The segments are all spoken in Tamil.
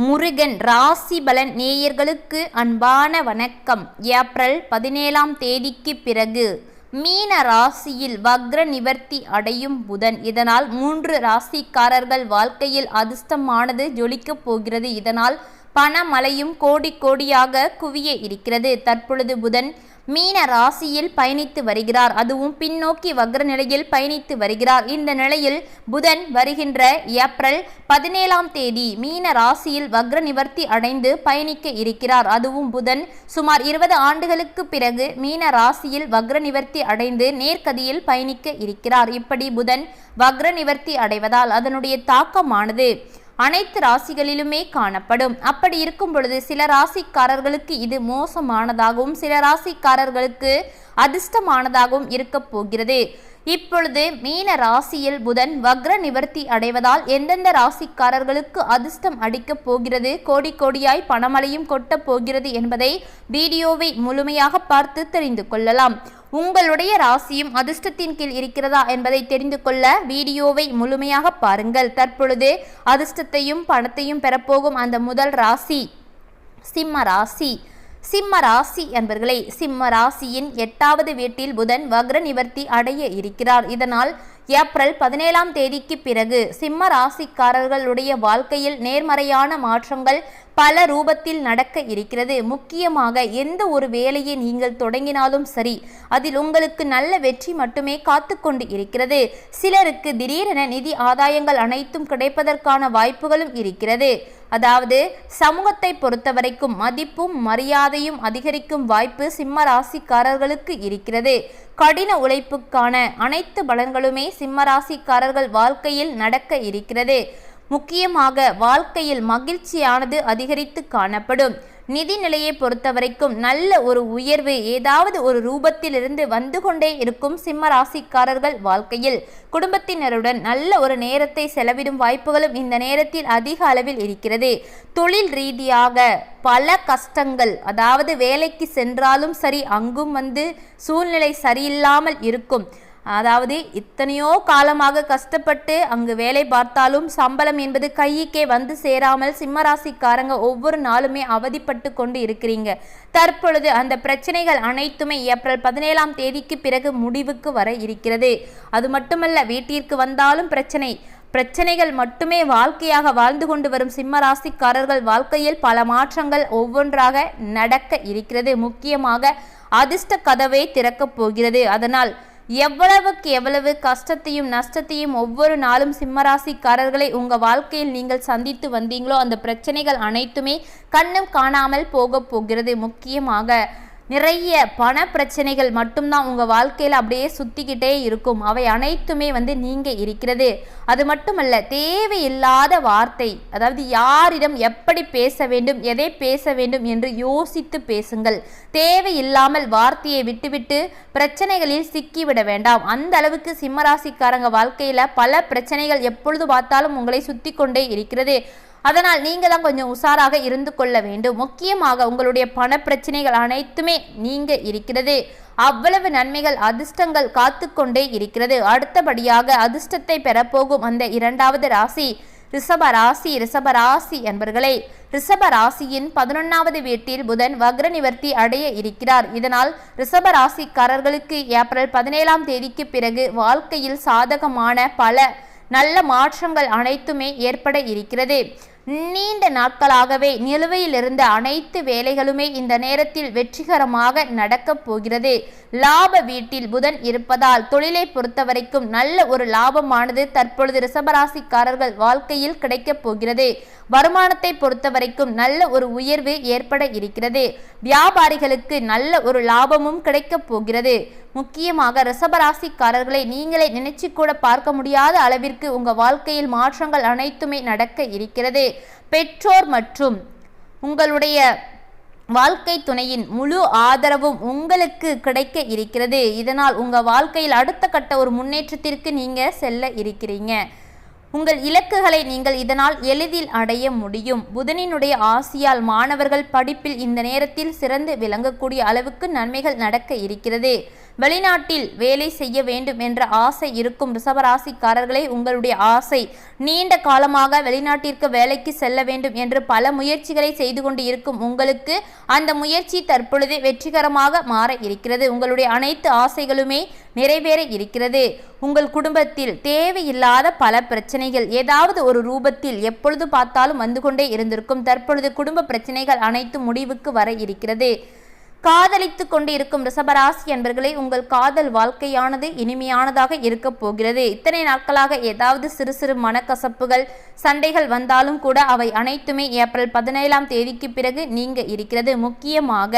முருகன் ராசி பலன் நேயர்களுக்கு அன்பான வணக்கம். ஏப்ரல் பதினேழாம் தேதிக்கு பிறகு மீன ராசியில் வக்ர நிவர்த்தி அடையும் புதன். இதனால் மூன்று ராசிக்காரர்கள் வாழ்க்கையில் அதிர்ஷ்டமானது ஜொலிக்கப் போகிறது. இதனால் பணமழையும் கோடி கோடியாக குவிய இருக்கிறது. தற்பொழுது புதன் மீன ராசியில் பயணித்து வருகிறார். அதுவும் பின்னோக்கி வக்ர நிலையில் பயணித்து வருகிறார். இந்த நிலையில் புதன் வருகின்ற ஏப்ரல் பதினேழாம் தேதி மீன ராசியில் வக்ர நிவர்த்தி அடைந்து பயணிக்க இருக்கிறார். அதுவும் புதன் சுமார் இருபது ஆண்டுகளுக்கு பிறகு மீன ராசியில் வக்ர நிவர்த்தி அடைந்து நேர்கதியில் பயணிக்க இருக்கிறார். இப்படி புதன் வக்ர நிவர்த்தி அடைவதால் அதனுடைய தாக்கமானது அனைத்து ராசிகளிலுமே காணப்படும். அப்படி இருக்கும் பொழுது சில ராசிக்காரர்களுக்கு இது மோசமானதாகவும் சில ராசிக்காரர்களுக்கு அதிர்ஷ்டமானதாகவும் இருக்க போகிறது. இப்பொழுது மீன ராசியில் புதன் வக்ர நிவர்த்தி அடைவதால் எந்தெந்த ராசிக்காரர்களுக்கு அதிர்ஷ்டம் அடிக்கப் போகிறது கோடி கோடியாய் பணமழையும் கொட்டப் போகிறது என்பதை வீடியோவை முழுமையாக பார்த்து தெரிந்து கொள்ளலாம். உங்களுடைய ராசியும் அதிர்ஷ்டத்தின் கீழ் இருக்கிறதா என்பதை தெரிந்து கொள்ள வீடியோவை முழுமையாக பாருங்கள். தற்பொழுது அதிர்ஷ்டத்தையும் பணத்தையும் பெறப்போகும் அந்த முதல் ராசி சிம்ம ராசி. சிம்ம ராசி என்பர்களே சிம்ம ராசியின் எட்டாவது வீட்டில் புதன் வக்ர நிவர்த்தி அடைய இருக்கிறார். இதனால் ஏப்ரல் பதினேழாம் தேதிக்கு பிறகு சிம்ம ராசிக்காரர்களுடைய வாழ்க்கையில் நேர்மறையான மாற்றங்கள் பல ரூபத்தில் நடக்க இருக்கிறது. முக்கியமாக எந்த ஒரு வேலையை நீங்கள் தொடங்கினாலும் சரி அதில் உங்களுக்கு நல்ல வெற்றி மட்டுமே காத்து கொண்டு இருக்கிறது. சிலருக்கு திடீரென நிதி ஆதாயங்கள் அனைத்தும் கிடைப்பதற்கான வாய்ப்புகளும் இருக்கிறது. அதாவது சமூகத்தை பொறுத்தவரைக்கும் மதிப்பும் மரியாதையும் அதிகரிக்கும் வாய்ப்பு சிம்ம ராசிக்காரர்களுக்கு இருக்கிறது. கடின உழைப்புக்கான அனைத்து பலன்களுமே சிம்ம ராசிக்காரர்கள் வாழ்க்கையில் நடக்க இருக்கிறது. முக்கியமாக வாழ்க்கையில் மகிழ்ச்சியானது அதிகரித்து காணப்படும். நிதி நிலையை பொறுத்தவரைக்கும் நல்ல ஒரு உயர்வு ஏதாவது ஒரு ரூபத்திலிருந்து வந்து கொண்டே இருக்கும் சிம்ம ராசிக்காரர்கள் வாழ்க்கையில். குடும்பத்தினருடன் நல்ல ஒரு நேரத்தை செலவிடும் வாய்ப்புகளும் இந்த நேரத்தில் அதிக அளவில் இருக்கிறது. தொழில் ரீதியாக பல கஷ்டங்கள் அதாவது வேலைக்கு சென்றாலும் சரி அங்கும் வந்து சூழ்நிலை சரியில்லாமல் இருக்கும். அதாவது இத்தனையோ காலமாக கஷ்டப்பட்டு அங்கு வேலை பார்த்தாலும் சம்பளம் என்பது கையிக்கே வந்து சேராமல் சிம்மராசிக்காரங்க ஒவ்வொரு நாளுமே அவதிப்பட்டு கொண்டு இருக்கிறீங்க. தற்பொழுது அந்த பிரச்சனைகள் அனைத்துமே ஏப்ரல் பதினேழாம் தேதிக்கு பிறகு முடிவுக்கு வர இருக்கிறது. அது மட்டுமல்ல வீட்டிற்கு வந்தாலும் பிரச்சனை. பிரச்சனைகள் மட்டுமே வாழ்க்கையாக வாழ்ந்து கொண்டு வரும் சிம்ம ராசிக்காரர்கள் வாழ்க்கையில் பல மாற்றங்கள் ஒவ்வொன்றாக நடக்க இருக்கிறது. முக்கியமாக அதிர்ஷ்ட கதவை திறக்கப் போகிறது. அதனால் எவ்வளவுக்கு எவ்வளவு கஷ்டத்தையும் நஷ்டத்தையும் ஒவ்வொரு நாளும் சிம்மராசிக்காரர்களை உங்க வாழ்க்கையில் நீங்கள் சந்தித்து வந்தீங்களோ அந்த பிரச்சனைகள் அனைத்துமே கண்ணும் காணாமல் போகப் போகிறது. முக்கியமாக நிறைய பண பிரச்சனைகள் மட்டும்தான் உங்கள் வாழ்க்கையில் அப்படியே சுற்றிக்கிட்டே இருக்கும். அவை அனைத்துமே வந்து நீங்கள் இருக்கிறது. அது மட்டுமல்ல தேவையில்லாத வார்த்தை அதாவது யாரிடம் எப்படி பேச வேண்டும் எதை பேச வேண்டும் என்று யோசித்து பேசுங்கள். தேவையில்லாமல் வார்த்தையை விட்டுவிட்டு பிரச்சனைகளில் சிக்கிவிட வேண்டாம். அந்த அளவுக்கு சிம்மராசிக்காரங்க வாழ்க்கையில் பல பிரச்சனைகள் எப்பொழுது பார்த்தாலும் உங்களை சுற்றி கொண்டே இருக்கிறது. அதனால் நீங்கள் தான் கொஞ்சம் உஷாராக இருந்து கொள்ள வேண்டும். முக்கியமாக உங்களுடைய பண பிரச்சனைகள் அனைத்துமே நீங்க இருக்கிறது. அவ்வளவு நன்மைகள் அதிர்ஷ்டங்கள் காத்து கொண்டே இருக்கிறது. அடுத்தபடியாக அதிர்ஷ்டத்தை பெறப்போகும் அந்த இரண்டாவது ராசி ரிஷப ராசி ரிஷப ராசி என்பர்களே. ரிஷப ராசியின் பதினொன்றாவது வீட்டில் புதன் வக்ர நிவர்த்தி அடைய இருக்கிறார். இதனால் ரிஷப ராசிக்காரர்களுக்கு ஏப்ரல் பதினேழாம் தேதிக்கு பிறகு வாழ்க்கையில் சாதகமான பல நல்ல மாற்றங்கள் அனைத்துமே ஏற்பட இருக்கிறது. நீண்ட நாட்களாகவே நிலுவையில் இருந்த அனைத்து வேலைகளுமே இந்த நேரத்தில் வெற்றிகரமாக நடக்கப் போகிறது. லாப வீட்டில் புதன் இருப்பதால் தொழிலை பொறுத்தவரைக்கும் நல்ல ஒரு லாபமானது தற்பொழுது ரிசபராசிக்காரர்கள் வாழ்க்கையில் கிடைக்கப் போகிறது. வருமானத்தை பொறுத்தவரைக்கும் நல்ல ஒரு உயர்வு ஏற்பட இருக்கிறது. வியாபாரிகளுக்கு நல்ல ஒரு லாபமும் கிடைக்கப் போகிறது. முக்கியமாக ரிசபராசிக்காரர்களை நீங்களே நினைச்சு கூட பார்க்க முடியாத அளவிற்கு உங்கள் வாழ்க்கையில் மாற்றங்கள் அனைத்துமே நடக்க இருக்கிறது. பெற்றோர் மற்றும் உங்களுடைய வாழ்க்கை துணையின் முழு ஆதரவும் உங்களுக்கு கிடைக்க இருக்கிறது. இதனால் உங்கள் வாழ்க்கையில் அடுத்த கட்ட ஒரு முன்னேற்றத்திற்கு நீங்க செல்ல இருக்கிறீங்க. உங்கள் இலக்குகளை நீங்கள் இதனால் எளிதில் அடைய முடியும். புதனினுடைய ஆசியால் மாணவர்கள் படிப்பில் இந்த நேரத்தில் சிறந்து விளங்கக்கூடிய அளவுக்கு நன்மைகள் நடக்க இருக்கிறது. வெளிநாட்டில் வேலை செய்ய வேண்டும் என்ற ஆசை இருக்கும் ரிஷபராசிக்காரர்களே உங்களுடைய ஆசை நீண்ட காலமாக வெளிநாட்டிற்கு வேலைக்கு செல்ல வேண்டும் என்று பல முயற்சிகளை செய்து கொண்டு இருக்கும் உங்களுக்கு அந்த முயற்சி தற்பொழுது வெற்றிகரமாக மாற இருக்கிறது. உங்களுடைய அனைத்து ஆசைகளுமே நிறைவேற இருக்கிறது. உங்கள் குடும்பத்தில் தேவையில்லாத பல பிரச்சனைகள் ஏதாவது ஒரு ரூபத்தில் எப்பொழுது பார்த்தாலும் வந்து கொண்டே இருந்திருக்கும் தற்பொழுது குடும்ப பிரச்சனைகள் அனைத்து முடிவுக்கு வர இருக்கிறது. காதலித்து கொண்டு இருக்கும் ரிஷபராசி என்பர்களே உங்கள் காதல் வாழ்க்கையானது இனிமையானதாக இருக்க போகிறது. இத்தனை நாட்களாக ஏதாவது சிறு சிறு மனக்கசப்புகள் சண்டைகள் வந்தாலும் கூட அவை அனைத்துமே ஏப்ரல் பதினேழாம் தேதிக்கு பிறகு நீங்க இருக்கிறது. முக்கியமாக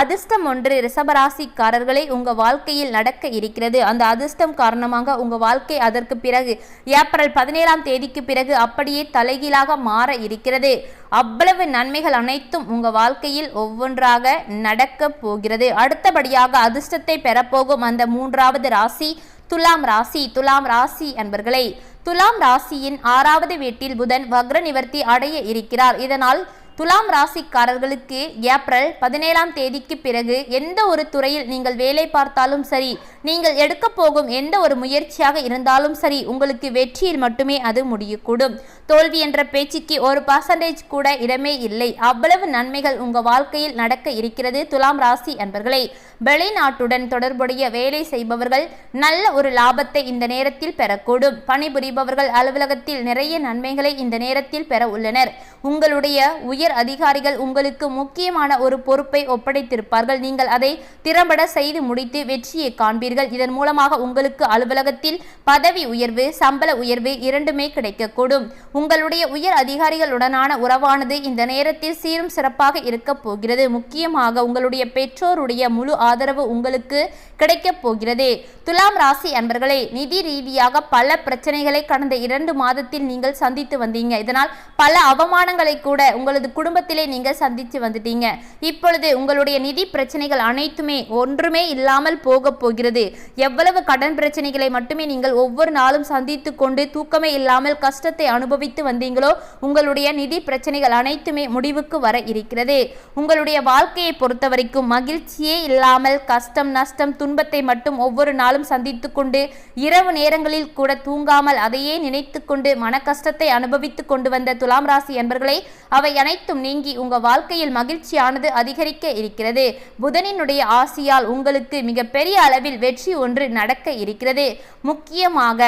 அதிர்ஷ்டம் ஒன்று ரிஷபராசிக்காரர்களே உங்கள் வாழ்க்கையில் நடக்க இருக்கிறது. அந்த அதிர்ஷ்டம் காரணமாக உங்கள் வாழ்க்கை அதற்கு பிறகு ஏப்ரல் பதினேழாம் தேதிக்கு பிறகு அப்படியே தலைகீழாக மாற இருக்கிறது. அவ்வளவு நன்மைகள் அனைத்தும் உங்கள் வாழ்க்கையில் ஒவ்வொன்றாக நடக்க போகிறது. அடுத்தபடியாக அதிர்ஷ்டத்தை பெறப்போகும் அந்த மூன்றாவது ராசி துலாம் ராசி துலாம் ராசி என்பர்களே துலாம் ராசியின் ஆறாவது வீட்டில் புதன் வக்ர நிவர்த்தி அடைய இருக்கிறார். இதனால் துலாம் ராசிக்காரர்களுக்கு ஏப்ரல் பதினேழாம் தேதிக்கு பிறகு எந்த ஒரு துறையில் நீங்கள் வேலை பார்த்தாலும் சரி நீங்கள் எடுக்க போகும் எந்த ஒரு முயற்சியாக இருந்தாலும் சரி உங்களுக்கு வெற்றியில் மட்டுமே அது முடியக்கூடும். தோல்வி என்ற பேச்சுக்கு ஒரு பர்சன்டேஜ் கூட இடமே இல்லை. அவ்வளவு நன்மைகள் உங்க வாழ்க்கையில் நடக்க இருக்கிறது துலாம் ராசி அன்பர்களே. வெளிநாட்டுடன் தொடர்புடைய வேலை செய்பவர்கள் நல்ல ஒரு லாபத்தை இந்த நேரத்தில் பெறக்கூடும். பணிபுரிபவர்கள் அலுவலகத்தில் நிறைய நன்மைகளை இந்த நேரத்தில் பெற உள்ளனர். உங்களுடைய உயர் உயர் அதிகாரிகள் உங்களுக்கு முக்கியமான ஒரு பொறுப்பை ஒப்படைத்திருப்பார்கள். நீங்கள் அதை திறம்பட செய்து முடித்து வெற்றியை காண்பீர்கள். இதன் மூலமாக உங்களுக்கு அலுவலகத்தில் பதவி உயர்வு சம்பள உயர்வு இரண்டுமே கிடைக்கக்கூடும். உங்களுடைய உயர் அதிகாரிகளுடனான உறவானது இந்த நேரத்தில் சீரும் சிறப்பாக இருக்கப் போகிறது. முக்கியமாக உங்களுடைய பெற்றோருடைய முழு ஆதரவு உங்களுக்கு கிடைக்கப் போகிறது. துலாம் ராசி அன்பர்களே நிதி ரீதியாக பல பிரச்சனைகளை கடந்த இரண்டு மாதத்தில் நீங்கள் சந்தித்து வந்தீங்க. இதனால் பல அவமானங்களை கூட உங்களது குடும்பத்திலே நீங்கள் சந்தித்து வந்துட்டீங்க. இப்பொழுது உங்களுடைய நிதி பிரச்சனைகள் அனைத்துமே ஒன்றுமே இல்லாமல் போக போகிறது. எவ்வளவு கடன் பிரச்சனைகளை மட்டுமே நீங்கள் ஒவ்வொரு நாளும் சந்தித்து கொண்டு தூக்கமே இல்லாமல் கஷ்டத்தை அனுபவி அனுபவித்து வந்தீங்களோ உங்களுடைய நிதி பிரச்சனைகள் அனைத்துமே முடிவுக்கு வர இருக்கிறது. உங்களுடைய வாழ்க்கையை பொறுத்த வரைக்கும் மகிழ்ச்சியே இல்லாமல் கஷ்டம் நஷ்டம் துன்பத்தை மட்டும் ஒவ்வொரு நாளும் சந்தித்து கொண்டு இரவு நேரங்களில் கூட தூங்காமல் அதையே நினைத்து கொண்டு மன கஷ்டத்தை அனுபவித்து கொண்டு வந்த துலாம் ராசி என்பர்களை அவை அனைத்தும் நீங்கி உங்க வாழ்க்கையில் மகிழ்ச்சியானது அதிகரிக்க இருக்கிறது. புதனினுடைய ஆசியால் உங்களுக்கு மிகப்பெரிய அளவில் வெற்றி ஒன்று நடக்க இருக்கிறது. முக்கியமாக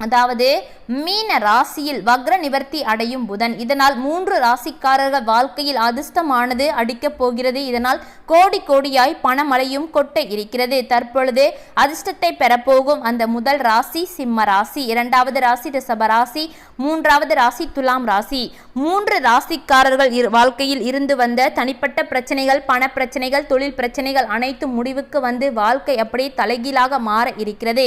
அதாவது மீன ராசியில் வக்ர நிவர்த்தி அடையும் புதன். இதனால் மூன்று ராசிக்காரர்கள் வாழ்க்கையில் அதிர்ஷ்டமானது அடிக்கப் போகிறது. இதனால் கோடி கோடியாய் பணமழையும் கொட்ட இருக்கிறது. தற்பொழுது அதிர்ஷ்டத்தை பெறப்போகும் அந்த முதல் ராசி சிம்ம ராசி. இரண்டாவது ராசி ரிஷப ராசி. மூன்றாவது ராசி துலாம் ராசி. மூன்று ராசிக்காரர்கள் வாழ்க்கையில் இருந்து வந்த தனிப்பட்ட பிரச்சனைகள் பண பிரச்சனைகள் தொழில் பிரச்சனைகள் அனைத்தும் முடிவுக்கு வந்து வாழ்க்கை அப்படியே தலைகீழாக மாற இருக்கிறது.